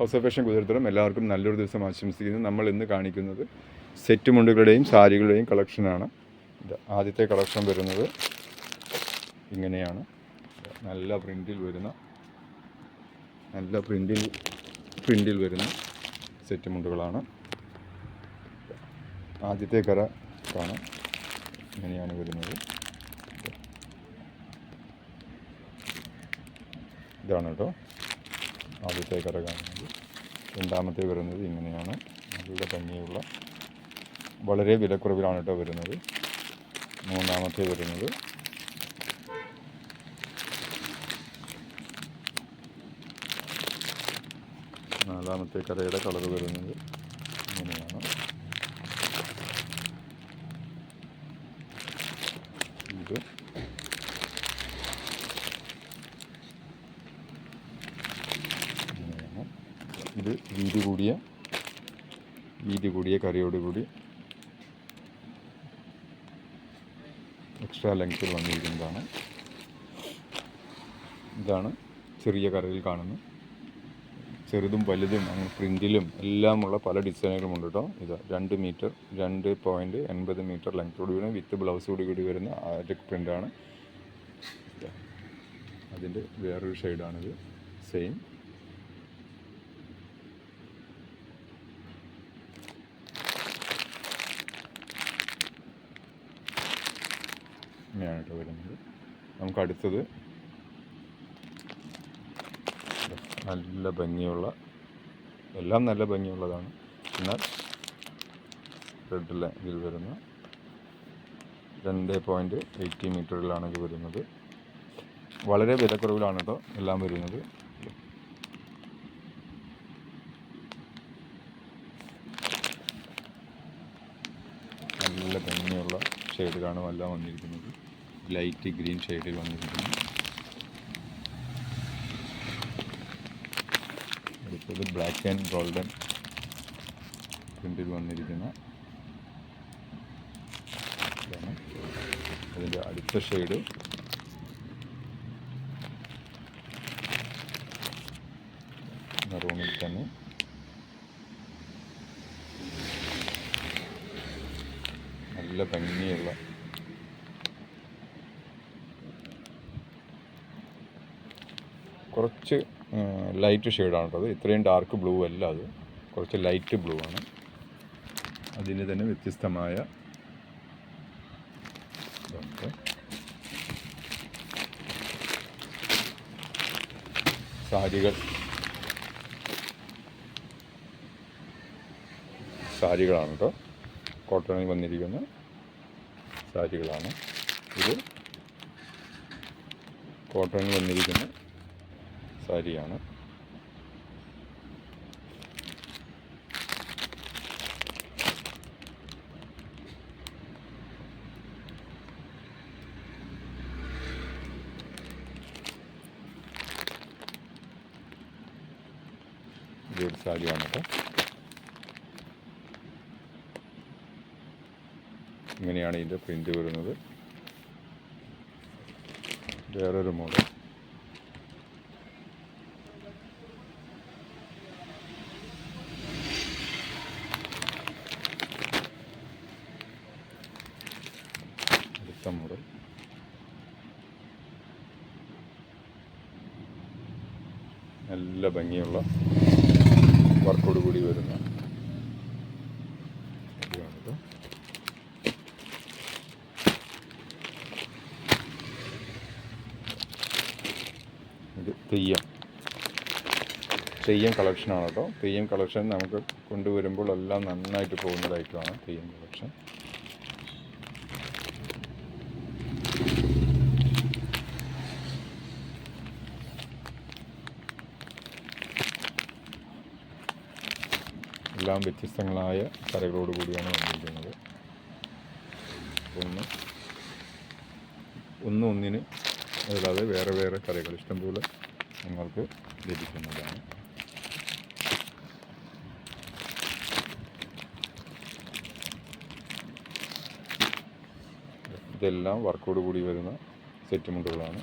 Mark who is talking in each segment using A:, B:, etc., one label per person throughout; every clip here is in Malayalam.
A: ഹൗസ് ഓഫ് ഫാഷൻ എല്ലാവർക്കും നല്ലൊരു ദിവസം ആശംസിക്കുന്നു. നമ്മൾ ഇന്ന് കാണിക്കുന്നത് സെറ്റ് മുണ്ടുകളുടെയും സാരികളുടെയും കളക്ഷനാണ് ആദ്യത്തെ കളക്ഷൻ വരുന്നത് ഇങ്ങനെയാണ്. നല്ല പ്രിന്റിൽ വരുന്ന നല്ല പ്രിന്റിൽ പ്രിന്റിൽ വരുന്ന സെറ്റ് മുണ്ടുകളാണ്. ആദ്യത്തെ കറ കാണാം. ഇങ്ങനെയാണ് വരുന്നത്. ഇതാണ് കേട്ടോ ആദ്യത്തെ കര കാണുന്നത് രണ്ടാമത്തെ വരുന്നത് ഇങ്ങനെയാണ്. നല്ല ഭംഗിയുള്ള വളരെ വിലക്കുറവിലാണ് കേട്ടോ വരുന്നത്. മൂന്നാമത്തെ വരുന്നത്. നാലാമത്തെ കരയുടെ കളർ വരുന്നത് ഇങ്ങനെയാണ്. ഇത് ഇങ്ങനെയാണ് ഇത് വീതി കൂടിയ വീതി കൂടിയ കറിയോട് കൂടി എക്സ്ട്രാ ലെങ്ത്തിൽ വന്നിരിക്കുന്നതാണ്. ഇതാണ് ചെറിയ കറിയിൽ കാണുന്നത്. ചെറുതും വലുതും അങ്ങനെ പ്രിന്റിലും എല്ലാമുള്ള പല ഡിസൈനുകളും ഉണ്ട് കേട്ടോ. ഇത് രണ്ട് മീറ്റർ രണ്ട് പോയിന്റ് എൺപത് മീറ്റർ ലെങ്ത്തോട് കൂടി വിത്ത് ബ്ലൗസ് കൂടി കൂടി വരുന്ന ആറ്റക് പ്രിന്റാണ് അതിന്റെ വേറൊരു ഷെയ്ഡാണിത് സെയിം ഇങ്ങനെയാണ് കേട്ടോ വരുന്നത്. നമുക്ക് അടുത്തത്. നല്ല ഭംഗിയുള്ള എല്ലാം നല്ല ഭംഗിയുള്ളതാണ്. എന്നാൽ റെഡിലെ ഇതിൽ വരുന്ന രണ്ട് പോയിന്റ് എയ്റ്റി മീറ്ററിലാണ് ഇത് വരുന്നത്. വളരെ വിലക്കുറവിലാണ് കേട്ടോ എല്ലാം വരുന്നത്. നല്ല ഭംഗിയുള്ള ഷെയ്ഡിലാണ് എല്ലാം വന്നിരിക്കുന്നത്. ലൈറ്റ് ഗ്രീൻ ഷെയ്ഡിൽ വന്നിരിക്കുന്നു. അടുത്തത് ബ്ലാക്ക് ആൻഡ് ഗോൾഡൻ പ്രിന്റിൽ വന്നിരിക്കുന്ന. അതിന്റെ അടുത്ത ഷെയ്ഡ്. മെറൂണിൽ തന്നെ. നല്ല ഭംഗിയുള്ള കുറച്ച് ലൈറ്റ് ഷെയ്ഡാണ് കേട്ടോ ഇത്രയും ഡാർക്ക് ബ്ലൂ അല്ല അത്. കുറച്ച് ലൈറ്റ് ബ്ലൂ ആണ്. അതിന് തന്നെ വ്യത്യസ്തമായ. സാരികൾ. സാരികളാണ് കേട്ടോ. കോട്ടണിൽ വന്നിരിക്കുന്ന സാരികളാണ്. ഇത് കോട്ടണിൽ വന്നിരിക്കുന്ന സാരിയാണ്. ഇതൊരു സാരിയാണ് കേട്ടോ ഇങ്ങനെയാണ് ഇതിന്റെ പ്രിന്റ് വരുന്നത്. വേറൊരു മോഡൽ. അടുത്ത നല്ല ഭംഗിയുള്ള വർക്കോട് കൂടി വരുന്ന. ഇത് തെയ്യം. തെയ്യം കളക്ഷനാണ് കേട്ടോ. തെയ്യം കളക്ഷൻ നമുക്ക് കൊണ്ടുവരുമ്പോൾ എല്ലാം നന്നായിട്ട് പോകുന്നതായിട്ടാണ് തെയ്യം കളക്ഷൻ എല്ലാം വ്യത്യസ്തങ്ങളായ കരകളോട് കൂടിയാണ് വന്നിരിക്കുന്നത്. ഒന്ന് ഒന്ന് ഒന്നിന് അല്ലാതെ വേറെ വേറെ കറികൾ ഇഷ്ടംപോലെ നിങ്ങൾക്ക് ലഭിക്കുന്നതാണ്. ഇതെല്ലാം വർക്കോട് കൂടി വരുന്ന സെറ്റ് മുണ്ടുകളാണ്.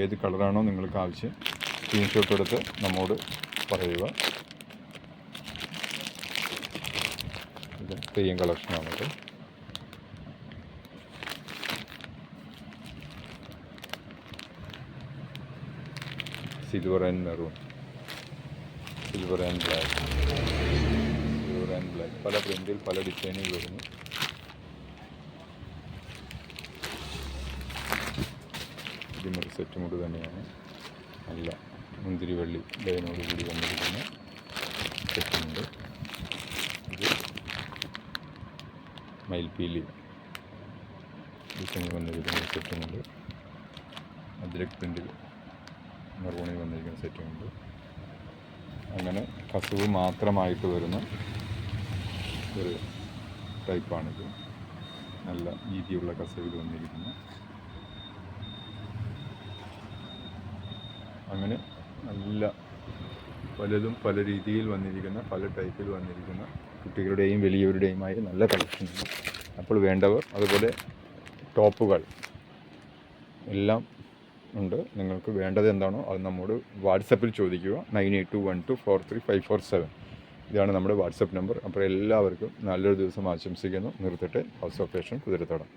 A: ഏത് കളറാണോ നിങ്ങൾക്ക് ആവശ്യം സ്ക്രീൻഷോട്ട് എടുത്ത് നമ്മോട് പറയുക. ഇത് തെയ്യം കളക്ഷനാണ് silver and maroon silver and black silver and black പല പ്രിന്റിൽ പല ഡിസൈനുകൾ വരുന്നു. ഇതും സെറ്റും മുണ്ട് തന്നെയാണ്. നല്ല മുന്തിരി മുന്തിരിവള്ളി ലൈനോട് കൂടി വന്നിരിക്കുന്ന സെറ്റുണ്ട് ഇത് മയിൽപ്പീലി ഡിസൈനിൽ വന്നിരിക്കുന്ന സെറ്റുമുണ്ട് അദ്രക് പ്രിന്റിൽ മെറൂണിൽ വന്നിരിക്കുന്ന സെറ്റുമുണ്ട് അങ്ങനെ കസുവ് മാത്രമായിട്ട് വരുന്ന ഒരു ടൈപ്പാണിത് നല്ല രീതിയുള്ള കസവിൽ വന്നിരിക്കുന്ന അങ്ങനെ നല്ല പലതും പല രീതിയിൽ വന്നിരിക്കുന്ന പല ടൈപ്പിൽ വന്നിരിക്കുന്ന കുട്ടികളുടെയും വലിയവരുടെയുമായി നല്ല കളക്ഷനുണ്ട് അപ്പോൾ വേണ്ടവർ അതുപോലെ ടോപ്പുകൾ എല്ലാം ഉണ്ട്. നിങ്ങൾക്ക് വേണ്ടത് എന്താണോ അത് നമ്മോട് വാട്സപ്പിൽ ചോദിക്കുക. Nine eight two one two four three five four seven. ഇതാണ് നമ്മുടെ വാട്സപ്പ് നമ്പർ. അപ്പോൾ എല്ലാവർക്കും നല്ലൊരു ദിവസം ആശംസിക്കുന്നു. നിർത്തിട്ട്. House of fashion Kuthirathadam.